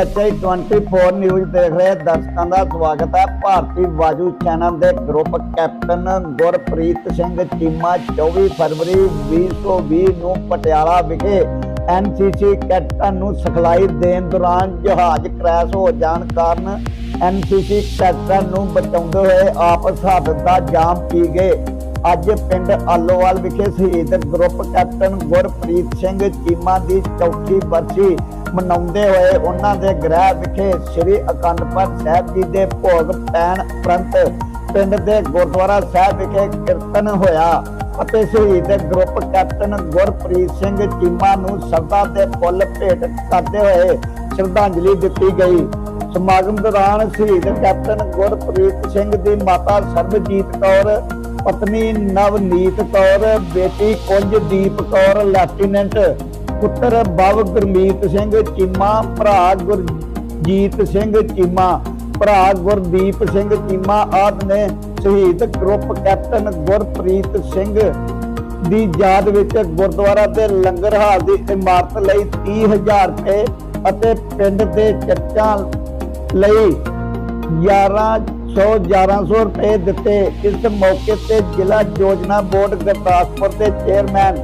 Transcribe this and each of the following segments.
ਐਚਆਈ 24 news ਦੇਖ ਰਹੇ ਦਰਸ਼ਕਾਂ ਦਾ ਸਵਾਗਤ ਹੈ। ਭਾਰਤੀ ਵਾਯੂ ਚੈਨਲ ਦੇ ਗਰੁੱਪ ਕੈਪਟਨ ਗੁਰਪ੍ਰੀਤ ਸਿੰਘ ਚੀਮਾ 24 ਫਰਵਰੀ 2020 ਨੂੰ ਪਟਿਆਲਾ ਵਿਖੇ ਐਨਸੀਸੀ ਕੈਡਟਾਂ ਨੂੰ ਸਿਖਲਾਈ ਦੇਣ ਦੌਰਾਨ ਜਹਾਜ਼ ਕ੍ਰੈਸ਼ ਹੋ ਜਾਣ ਕਾਰਨ ਐਨਸੀਸੀ ਕੈਪਟਨ ਨੂੰ ਬਚਾਉਂਦੇ ਹੋਏ ਆਪਸ ਹੱਥ ਦਾ ਜਾਮ ਪੀ ਗਏ। ਅੱਜ ਪਿੰਡ ਆਲੋਵਾਲ ਵਿਖੇ ਸ਼ਹੀਦ ਗਰੁੱਪ ਕੈਪਟਨ ਗੁਰਪ੍ਰੀਤ ਸਿੰਘ ਚੀਮਾ ਦੀ ਚੌਥੀ ਬਰਸੀ ਮਨਾਉਂਦੇ ਹੋਏ ਉਹਨਾਂ ਦੇ ਗ੍ਰਹਿ ਵਿਖੇ ਸ੍ਰੀ ਅਖੰਡ ਪਾਠ ਸਾਹਿਬ ਜੀ ਦੇ ਭੋਗ ਪੈਣ ਉਪਰੰਤ ਪਿੰਡ ਦੇ ਗੁਰਦੁਆਰਾ ਸਾਹਿਬ ਵਿਖੇ ਕੀਰਤਨ ਹੋਇਆ ਅਤੇ ਸ਼ਹੀਦ ਗਰੁੱਪ ਕੈਪਟਨ ਗੁਰਪ੍ਰੀਤ ਸਿੰਘ ਚੀਮਾ ਨੂੰ ਸ਼ਰਧਾ ਦੇ ਫੁੱਲ ਭੇਟ ਕਰਦੇ ਹੋਏ ਸ਼ਰਧਾਂਜਲੀ ਦਿੱਤੀ ਗਈ। ਸਮਾਗਮ ਦੌਰਾਨ ਸ਼ਹੀਦ ਕੈਪਟਨ ਗੁਰਪ੍ਰੀਤ ਸਿੰਘ ਦੀ ਮਾਤਾ ਸਰਬਜੀਤ ਕੌਰ ਪਤਨੀ ਨਵਨੀਤ ਕੌਰ, ਬੇਟੀ ਕੁੰਜਦੀਪ ਕੌਰ, ਲੈਫਟੀਨੈਂਟ ਪੁੱਤਰ ਬਾਬ ਗੁਰਮੀਤ ਸਿੰਘ, ਚੀਮਾ ਭਰਾ ਗੁਰਜੀਤ ਸਿੰਘ, ਚੀਮਾ ਭਰਾ ਗੁਰਦੀਪ ਸਿੰਘ, ਚੀਮਾ ਆਦਿ ਨੇ ਸ਼ਹੀਦ ਗਰੁੱਪ ਕੈਪਟਨ ਗੁਰਪ੍ਰੀਤ ਸਿੰਘ ਦੀ ਯਾਦ ਵਿੱਚ ਗੁਰਦੁਆਰਾ ਦੇ ਲੰਗਰ ਹਾਲ ਦੀ ਇਮਾਰਤ ਲਈ 30000 ਰੁਪਏ ਅਤੇ ਪਿੰਡ ਦੇ ਚਰਚਾਂ ਲਈ 1100 1100 ਰੁਪਏ ਦਿੱਤੇ। ਇਸ ਮੌਕੇ ਤੇ ਜ਼ਿਲ੍ਹਾ ਯੋਜਨਾ ਬੋਰਡ ਗੁਰਦਾਸਪੁਰ ਦੇ ਚੇਅਰਮੈਨ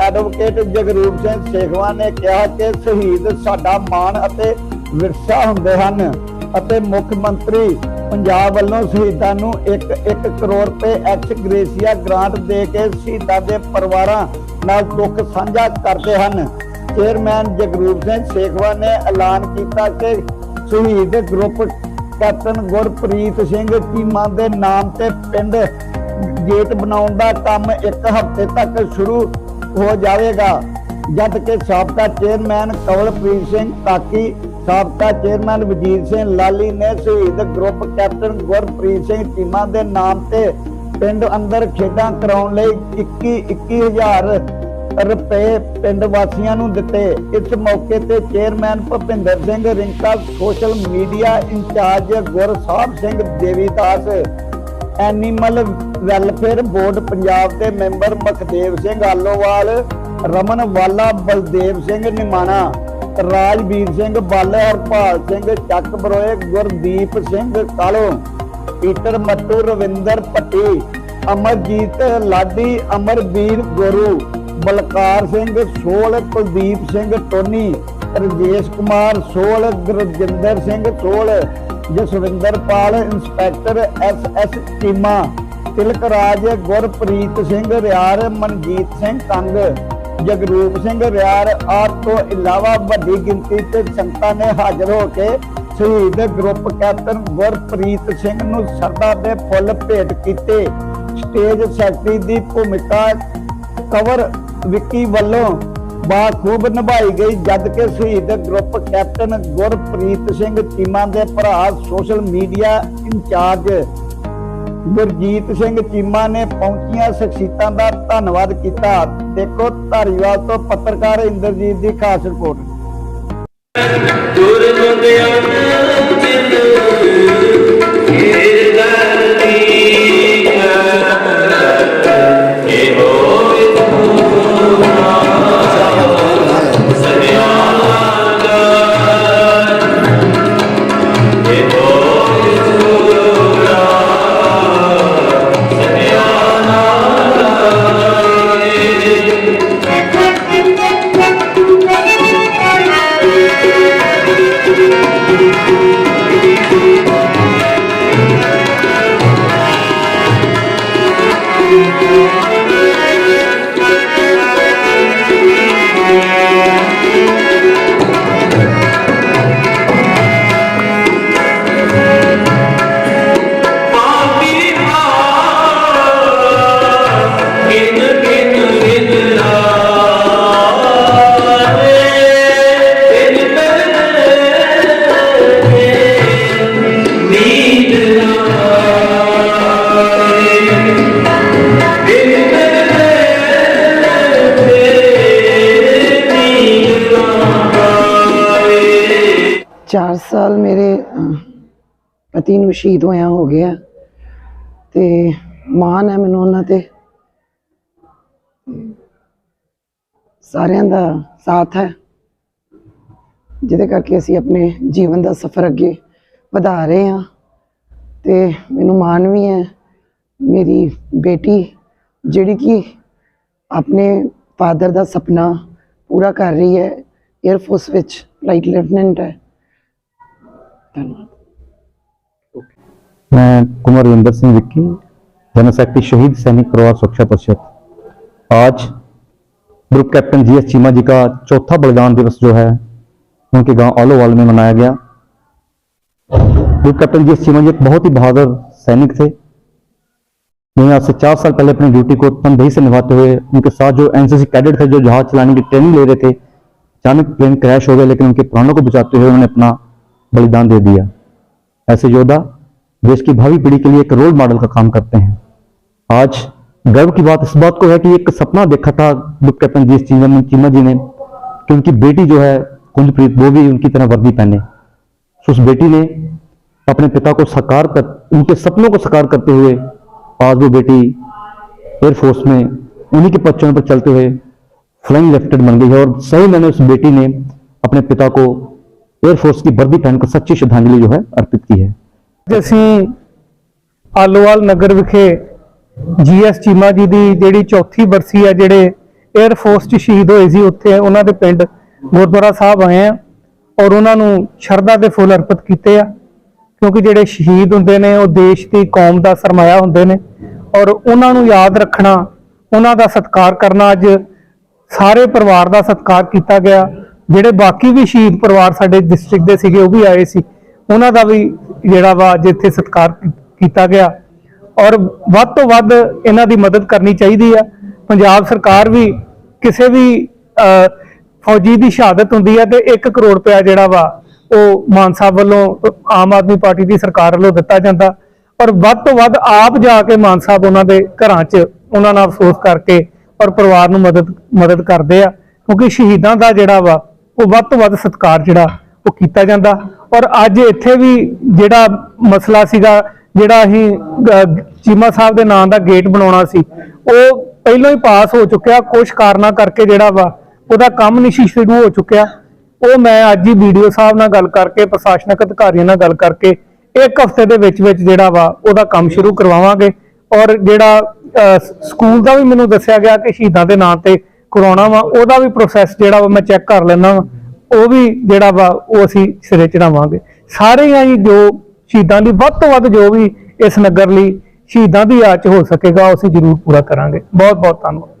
ਐਡਵੋਕੇਟ ਜਗਰੂਪ ਸਿੰਘ ਸੇਖਵਾ ਨੇ ਕਿਹਾ ਕਿ ਸ਼ਹੀਦ ਸਾਡਾ ਮਾਣ ਅਤੇ ਵਿਰਸਾ ਹੁੰਦੇ ਹਨ ਅਤੇ ਮੁੱਖ ਮੰਤਰੀ ਪੰਜਾਬ ਵੱਲੋਂ ਸ਼ਹੀਦਾਂ ਨੂੰ 1-1 ਕਰੋੜ ਰੁਪਏ ਐਕਸ ਗ੍ਰੇਸੀਆ ਗ੍ਰਾਂਟ ਦੇ ਕੇ ਸ਼ਹੀਦਾਂ ਦੇ ਪਰਿਵਾਰਾਂ ਨਾਲ ਦੁੱਖ ਸਾਂਝਾ ਕਰਦੇ ਹਨ। ਚੇਅਰਮੈਨ ਜਗਰੂਪ ਸਿੰਘ ਸੇਖਵਾ ਨੇ ਐਲਾਨ ਕੀਤਾ ਕਿ ਸ਼ਹੀਦ ਗਰੁੱਪ ਕੈਪਟਨ ਗੁਰਪ੍ਰੀਤ ਸਿੰਘ ਚੀਮਾ ਦੇ ਨਾਮ ਤੇ ਪਿੰਡ ਗੇਟ ਬਣਾਉਣ ਦਾ ਕੰਮ ਇੱਕ ਹਫ਼ਤੇ ਤੱਕ ਸ਼ੁਰੂ ਹੋ ਜਾਵੇਗਾ। ਜਦ ਕਿ ਸਾਬਕਾ ਚੇਅਰਮੈਨ ਕਵਲਪ੍ਰੀਤ ਸਿੰਘ ਕਾਕੀ ਸਾਬਕਾ ਚੇਅਰਮੈਨ ਵਜੀਰ ਸਿੰਘ ਲਾਲੀ ਨੇ ਸ਼ਹੀਦ ਗਰੁੱਪ ਕੈਪਟਨ ਗੁਰਪ੍ਰੀਤ ਸਿੰਘ ਚੀਮਾ ਦੇ ਨਾਮ ਤੇ ਪਿੰਡ ਅੰਦਰ ਖੇਡਾਂ ਕਰਾਉਣ ਲਈ 21 21000 ਰੁਪਏ ਪਿੰਡ ਵਾਸੀਆਂ ਨੂੰ ਦਿੱਤੇ। ਇਸ ਮੌਕੇ ਤੇ chairman Bhupinder Singh, Rinka social media incharge Gursahib Singh Devidas animal welfare board Punjab ਦੇ ਮੈਂਬਰ ਮਖਦੇਵ ਸਿੰਘ ਆਲੋਵਾਲ, ਰਮਨ ਵਾਲਾ, ਬਲਦੇਵ ਸਿੰਘ ਨਿਮਾਣਾ, Rajveer Singh Bale, Harpal Singh Chak Baroe Gurdeep Singh Kalo Peter Mattu Ravinder Patti Amarjit Ladi, Amarveer Guru Balkar Singh Sohal Kuldeep Singh, Tony, Rajesh Kumar Sohal Gurjinder Singh Sohal Jaswinder Pal inspector S S Cheema, Tilak Raj, Gurpreet Singh, Riar Manjit Singh Kang, Jagroop Singh, Riar ਆਪ ਤੋਂ ਇਲਾਵਾ ਵੱਡੀ ਗਿਣਤੀ ਤੇ ਸੰਗਤਾਂ ਨੇ ਹਾਜ਼ਰ ਹੋ ਕੇ ਸ਼ਹੀਦ ਗਰੁੱਪ ਕੈਪਟਨ ਗੁਰਪ੍ਰੀਤ ਸਿੰਘ ਨੂੰ ਸਰਦਾ ਦੇ ਫੁੱਲ ਭੇਟ ਕੀਤੇ। ਸਟੇਜ ਸੈਕਟਰੀ ਦੀ ਭੂਮਿਕਾ ਕਵਰ ਵਿੱਕੀ ਵੱਲੋਂ ਬਾਖੂਬ ਨਿਭਾਈ ਗਈ, ਜਦ ਕਿ ਸ਼ਹੀਦ ਗਰੁੱਪ ਕੈਪਟਨ ਗੁਰਪ੍ਰੀਤ ਸਿੰਘ ਚੀਮਾ ਦੇ ਭਰਾ social media incharge Gurjeet Singh Cheema ਨੇ ਪਹੁੰਚੀਆਂ ਸ਼ਖਸੀਅਤਾਂ ਦਾ ਧੰਨਵਾਦ ਕੀਤਾ। ਦੇਖੋ ਧਾਰੀਵਾਲ ਤੋਂ ਪੱਤਰਕਾਰ ਇੰਦਰਜੀਤ ਦੀ ਖਾਸ ਰਿਪੋਰਟ। 4 ਸਾਲ ਮੇਰੇ ਪਤੀ ਨੂੰ ਸ਼ਹੀਦ ਹੋਇਆ ਹੋ ਗਿਆ। ਤੇ ਮਾਣ ਹੈ ਮੈਨੂੰ ਉਹਨਾਂ ਤੇ ਸਾਰਿਆਂ ਦਾ ਸਾਥ ਹੈ। ਜਿਹਦੇ ਕਰਕੇ ਅਸੀਂ ਆਪਣੇ ਜੀਵਨ ਦਾ ਸਫ਼ਰ ਅੱਗੇ ਵਧਾ ਰਹੇ ਹਾਂ। ਤੇ ਮੈਨੂੰ ਮਾਣ ਵੀ ਹੈ। ਮੇਰੀ ਬੇਟੀ, ਜਿਹੜੀ ਕਿ ਆਪਣੇ ਫਾਦਰ ਦਾ ਸੁਪਨਾ ਪੂਰਾ ਕਰ ਰਹੀ ਹੈ 에ਅਰ ਫੋਰਸ ਵਿੱਚ ਫਲਾਈਟ ਲੈਫਟੀਨੈਂਟ ਹੈ। मैं कुमार रविंदर सिंह विक्की जनशक्ति शहीद सैनिक परिवार सुरक्षा परिषद। आज group captain GS Cheema ji का चौथा बलिदान दिवस जो है, उनके गाँव आलोवाल में मनाया गया। Group captain GS Cheema ji एक बहुत ही बहादुर सैनिक थे। जिन्होंने आज से चार साल पहले अपनी ड्यूटी को तनदेही से निभाते हुए उनके साथ जो एनसीसी कैडेट थे, जो जहाज़ चलाने की ट्रेनिंग ले रहे थे, अचानक प्लेन क्रैश हो गया, लेकिन उनके प्राणों को बचाते हुए उन्होंने अपना बलिदान दे दिया। ऐसे योद्धा देश की भावी पीढ़ी के लिए एक रोल मॉडल का काम करते हैं। आज गर्व की बात इस बात को है कि एक सपना देखा था ग्रुप कैप्टन जी चीमा चीमा जी ने, कि उनकी बेटी जो है, कुंजप्रीत, वो भी उनकी तरह वर्दी पहने। तो उस बेटी ने अपने पिता को साकार कर, उनके सपनों को साकार करते हुए आज वो बेटी एयरफोर्स में उन्हीं के पच्चों पर चलते हुए फ्लाइंग लेफ्टिनेंट बन गई है और सही मैंने उस बेटी ने अपने पिता को एयरफोर्स की वर्दी पहनकर सच्ची श्रद्धांजलि जो है अर्पित की है। ਅਸੀਂ ਆਲੋਵਾਲ ਨਗਰ ਵਿਖੇ ਜੀਐਸ ਚੀਮਾ ਜੀ ਦੀ ਜਿਹੜੀ ਚੌਥੀ ਬਰਸੀ ਹੈ ਜਿਹੜੇ 에ਅਰ ਫੋਰਸ 'ਚ ਸ਼ਹੀਦ ਹੋਏ ਸੀ ਉੱਥੇ ਉਹਨਾਂ ਦੇ ਪਿੰਡ ਗੁਰਦੁਆਰਾ ਸਾਹਿਬ ਆਏ ਆ ਔਰ ਉਹਨਾਂ ਨੂੰ ਸ਼ਰਧਾ ਦੇ ਫੁੱਲ ਅਰਪਿਤ ਕੀਤੇ ਆ ਕਿਉਂਕਿ ਜਿਹੜੇ ਸ਼ਹੀਦ ਹੁੰਦੇ ਨੇ ਉਹ ਦੇਸ਼ ਦੀ ਕੌਮ ਦਾ ਸਰਮਾਇਆ ਹੁੰਦੇ ਨੇ ਔਰ ਉਹਨਾਂ ਨੂੰ ਯਾਦ ਰੱਖਣਾ ਉਹਨਾਂ ਦਾ ਸਤਿਕਾਰ ਕਰਨਾ ਅੱਜ ਸਾਰੇ ਪਰਿਵਾਰ ਦਾ ਸਤਿਕਾਰ ਕੀਤਾ ਗਿਆ ਜਿਹੜੇ ਬਾਕੀ ਵੀ ਸ਼ਹੀਦ ਪਰਿਵਾਰ ਸਾਡੇ ਡਿਸਟ੍ਰਿਕਟ ਦੇ ਸੀਗੇ, ਉਹ ਵੀ ਆਏ ਸੀ। ਉਹਨਾਂ ਦਾ ਵੀ ਜਿਹੜਾ ਵਾ ਅੱਜ ਇੱਥੇ ਸਤਿਕਾਰ ਕੀਤਾ ਗਿਆ। ਔਰ ਵੱਧ ਤੋਂ ਵੱਧ ਇਹਨਾਂ ਦੀ ਮਦਦ ਕਰਨੀ ਚਾਹੀਦੀ ਆ। ਪੰਜਾਬ ਸਰਕਾਰ ਵੀ ਕਿਸੇ ਵੀ ਫੌਜੀ ਦੀ ਸ਼ਹਾਦਤ ਹੁੰਦੀ ਹੈ ਤੇ 1 ਕਰੋੜ ਰੁਪਇਆ ਜਿਹੜਾ ਵਾ ਉਹ ਮਾਨ ਸਾਹਿਬ ਵੱਲੋਂ ਆਮ ਆਦਮੀ ਪਾਰਟੀ ਦੀ ਸਰਕਾਰ ਵੱਲੋਂ ਦਿੱਤਾ ਜਾਂਦਾ। ਔਰ ਵੱਧ ਤੋਂ ਵੱਧ ਆਪ ਜਾ ਕੇ ਮਾਨ ਸਾਹਿਬ ਉਹਨਾਂ ਦੇ ਘਰਾਂ 'ਚ ਉਹਨਾਂ ਨਾਲ ਅਫਸੋਸ ਕਰਕੇ ਔਰ ਪਰਿਵਾਰ ਨੂੰ ਮਦਦ ਮਦਦ ਕਰਦੇ ਆ। ਕਿਉਂਕਿ ਸ਼ਹੀਦਾਂ ਦਾ ਜਿਹੜਾ ਵਾ ਉਹ ਵੱਧ ਤੋਂ ਵੱਧ ਸਤਿਕਾਰ ਜਿਹੜਾ ਉਹ ਕੀਤਾ ਜਾਂਦਾ। ਔਰ ਅੱਜ ਇੱਥੇ ਵੀ ਜਿਹੜਾ ਮਸਲਾ ਸੀਗਾ ਜਿਹੜਾ ਅਸੀਂ ਚੀਮਾ ਸਾਹਿਬ ਦੇ ਨਾਂ ਦਾ ਗੇਟ ਬਣਾਉਣਾ ਸੀ ਉਹ ਪਹਿਲਾਂ ਹੀ ਪਾਸ ਹੋ ਚੁੱਕਿਆ। ਕੁਝ ਕਾਰਨਾਂ ਕਰਕੇ ਜਿਹੜਾ ਵਾ ਉਹਦਾ ਕੰਮ ਨਹੀਂ ਸੀ ਸ਼ੁਰੂ ਹੋ ਚੁੱਕਿਆ। ਉਹ ਮੈਂ ਅੱਜ ਹੀ ਵੀਡੀਓ ਸਾਹਿਬ ਨਾਲ ਗੱਲ ਕਰਕੇ ਪ੍ਰਸ਼ਾਸਨਿਕ ਅਧਿਕਾਰੀਆਂ ਨਾਲ ਗੱਲ ਕਰਕੇ ਇੱਕ ਹਫ਼ਤੇ ਦੇ ਵਿੱਚ ਵਿੱਚ ਜਿਹੜਾ ਵਾ ਉਹਦਾ ਕੰਮ ਸ਼ੁਰੂ ਕਰਵਾਵਾਂਗੇ। ਔਰ ਜਿਹੜਾ ਅਹ, ਸਕੂਲ ਦਾ ਵੀ ਮੈਨੂੰ ਦੱਸਿਆ ਗਿਆ ਕਿ ਸ਼ਹੀਦਾਂ ਦੇ ਨਾਂ ਤੇ ਕਰਾਉਣਾ ਵਾ, ਉਹਦਾ ਵੀ ਪ੍ਰੋਸੈਸ ਜਿਹੜਾ ਵਾ ਮੈਂ ਚੈੱਕ ਕਰ ਲੈਣਾ ਵਾ। ਉਹ ਵੀ ਜਿਹੜਾ ਵਾ, ਉਹ ਅਸੀਂ ਸਿਰੇ ਚੜਾਵਾਂਗੇ। ਸਾਰੇ ਹੀ ਜੋ ਸ਼ਹੀਦਾਂ ਦੀ, ਵੱਧ ਤੋਂ ਵੱਧ ਜੋ ਵੀ ਇਸ ਨਗਰ ਲਈ ਸ਼ਹੀਦਾਂ ਦੀ ਯਾਦ ਚ ਹੋ ਸਕੇਗਾ, ਉਹ ਅਸੀਂ ਜ਼ਰੂਰ ਪੂਰਾ ਕਰਾਂਗੇ। ਬਹੁਤ ਬਹੁਤ ਧੰਨਵਾਦ।